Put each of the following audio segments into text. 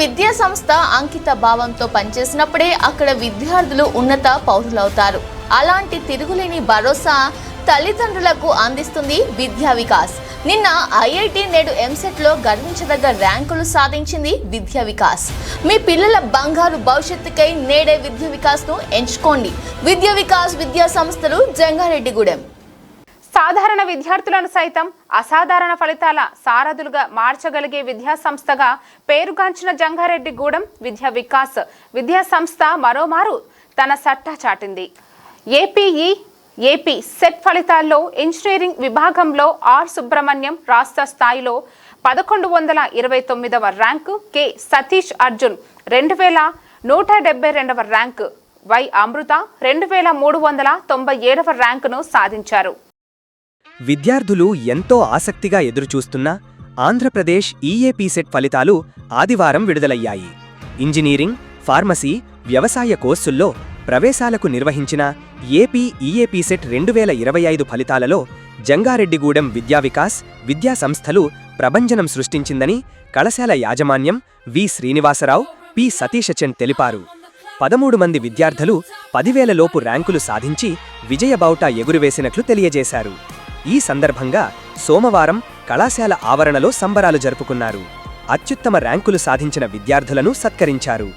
విద్యా సంస్థ అంకిత భావంతో పనిచేసినప్పుడే అక్కడ విద్యార్థులు ఉన్నత పౌరులవుతారు. అలాంటి తిరుగులేని భరోసా తల్లిదండ్రులకు అందిస్తుంది విద్యా వికాస్. నిన్న ఐఐటి నేడు ఎంసెట్లో గర్వించదగ్గ ర్యాంకులు సాధించింది విద్యా వికాస్. మీ పిల్లల బంగారు భవిష్యత్తుకై నేడే విద్యా వికాస్ను ఎంచుకోండి. విద్యా వికాస్ విద్యా సంస్థలు జంగారెడ్డిగూడెం. సాధారణ విద్యార్థులను సైతం అసాధారణ ఫలితాల సారథులుగా మార్చగలిగే విద్యాసంస్థగా పేరుగాంచిన పేరుగాంచిన జంగారెడ్డిగూడెం విద్యా వికాస్ విద్యాసంస్థ మరోమారు తన సట్టా చాటింది. A P E AP CET ఫలితాల్లో ఇంజనీరింగ్ విభాగంలో ఆర్ సుబ్రహ్మణ్యం రాష్ట్ర స్థాయిలో పదకొండు వందల ఇరవై తొమ్మిదవ ర్యాంకు కె సతీష్ అర్జున్ రెండు వేల నూట డెబ్బై రెండవ ర్యాంకు వై అమృత రెండు వేల మూడు వందల తొంభై ఏడవ ర్యాంకును సాధించారు. విద్యార్థులు ఎంతో ఆసక్తిగా ఎదురుచూస్తున్న ఆంధ్రప్రదేశ్ ఈఏపీసెట్ ఫలితాలు ఆదివారం విడుదలయ్యాయి. ఇంజనీరింగ్ ఫార్మసీ వ్యవసాయ కోర్సుల్లో ప్రవేశాలకు నిర్వహించిన ఏపీ ఈఏపీసెట్ రెండు వేల ఇరవై ఐదు ఫలితాలలో జంగారెడ్డిగూడెం విద్యావికాస్ విద్యా సంస్థలు ప్రభంజనం సృష్టించిందని కళశాల యాజమాన్యం వి శ్రీనివాసరావు పి సతీషచంద్ తెలిపారు. పదమూడు మంది విద్యార్థులు పదివేల లోపు ర్యాంకులు సాధించి విజయబావుటా ఎగురువేసినట్లు తెలియజేశారు. ఈ సందర్భంగా సోమవారం కళాశాల ఆవరణలో సంబరాలు జరుపుకున్నారు. అత్యుత్తమ ర్యాంకులు సాధించిన విద్యార్థులను సత్కరించారు.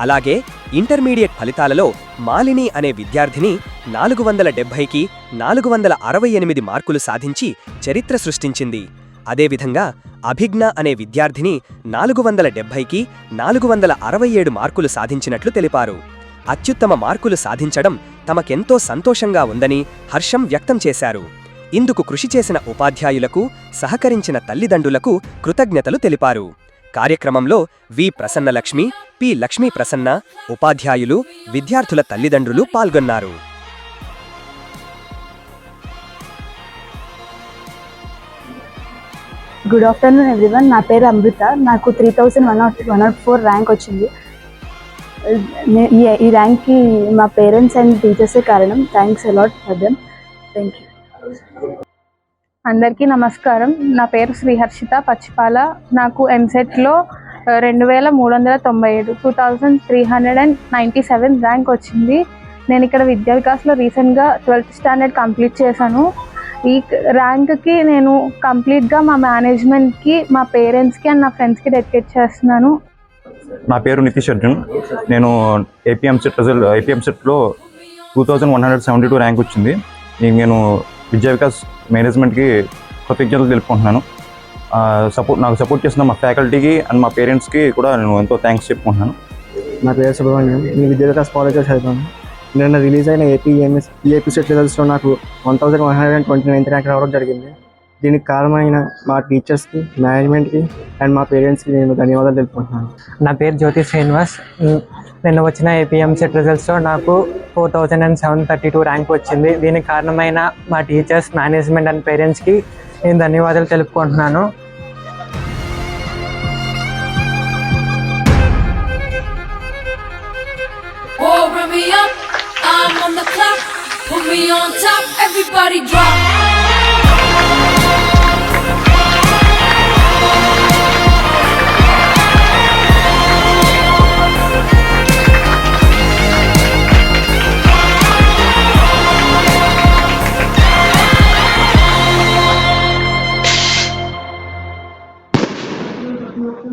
అలాగే ఇంటర్మీడియట్ ఫలితాలలో మాలిని అనే విద్యార్థిని నాలుగు వందల డెబ్భైకి నాలుగు వందల అరవై ఎనిమిది మార్కులు సాధించి చరిత్ర సృష్టించింది. అదేవిధంగా అభిజ్ఞ అనే విద్యార్థిని నాలుగు వందల డెబ్భైకి నాలుగు వందల అరవై ఏడు మార్కులు సాధించినట్లు తెలిపారు. అత్యుత్తమ మార్కులు సాధించడం తమకెంతో సంతోషంగా ఉందని హర్షం వ్యక్తం చేశారు. ఇందుకు కృషి చేసిన ఉపాధ్యాయులకు సహకరించిన తల్లిదండ్రులకు కృతజ్ఞతలు తెలిపారు. కార్యక్రమంలో వి. ప్రసన్నలక్ష్మి పి. లక్ష్మీ ప్రసన్న ఉపాధ్యాయులు విద్యార్థుల తల్లిదండ్రులు పాల్గొన్నారు. గుడ్ ఆఫ్టర్నూన్ ఎవ్రీవన్ నా పేరు అమృత. నాకు three thousand one not one not four rank వచ్చింది. ఈ- ఈ ర్యాంక్కి మా పేరెంట్స్ అండ్ టీచర్సే కారణం. Thanks a lot for them thank you అందరికీ నమస్కారం. నా పేరు శ్రీహర్షిత పచ్చిపాల. నాకు ఎంసెట్లో రెండు వేల మూడు వందల తొంభై ఏడు two thousand three hundred and ninety seven rank వచ్చింది. నేను ఇక్కడ విద్యా వికాస్లో రీసెంట్గా ట్వెల్త్ స్టాండర్డ్ కంప్లీట్ చేశాను. ఈ ర్యాంక్కి నేను కంప్లీట్గా మా మేనేజ్మెంట్కి మా పేరెంట్స్కి అండ్ నా ఫ్రెండ్స్కి డెడికేట్ చేస్తున్నాను. నా పేరు నితీష్ అర్జున్. నేను AP EAMCET result ఏపీఎంసెట్లో two thousand one hundred seventy two rank వచ్చింది. నేను విద్యా వికాస్ మేనేజ్మెంట్కి కృతజ్ఞతలు తెలుపుకుంటున్నాను. సపోర్ట్ నాకు సపోర్ట్ చేసిన మా ఫ్యాకల్టీకి అండ్ మా పేరెంట్స్కి కూడా నేను ఎంతో థ్యాంక్స్ చెప్పుకుంటున్నాను. నా పేరు సుబ్రహ్మణ్యం. నేను విద్యా వికాస్ కాలేజ్లో చదివాను. నిన్న రిలీజ్ అయిన ఏపీ ఎంఎస్ ఈఏపీ సెట్ రిజల్ట్స్లో నాకు one thousand one hundred and twenty ninth rank రావడం జరిగింది. దీనికి కారణమైన మా టీచర్స్కి మేనేజ్మెంట్కి అండ్ మా పేరెంట్స్కి నేను ధన్యవాదాలు తెలుపుకుంటున్నాను. నా పేరు జ్యోతి శ్రీనివాస్. నిన్న వచ్చిన ఏపీఎం సెట్ రిజల్ట్స్లో నాకు four thousand and seven thirty two rank వచ్చింది. దీనికి కారణమైన మా టీచర్స్ మేనేజ్మెంట్ అండ్ పేరెంట్స్కి నేను ధన్యవాదాలు తెలుపుకుంటున్నాను. Oh, Put me on top, everybody drop.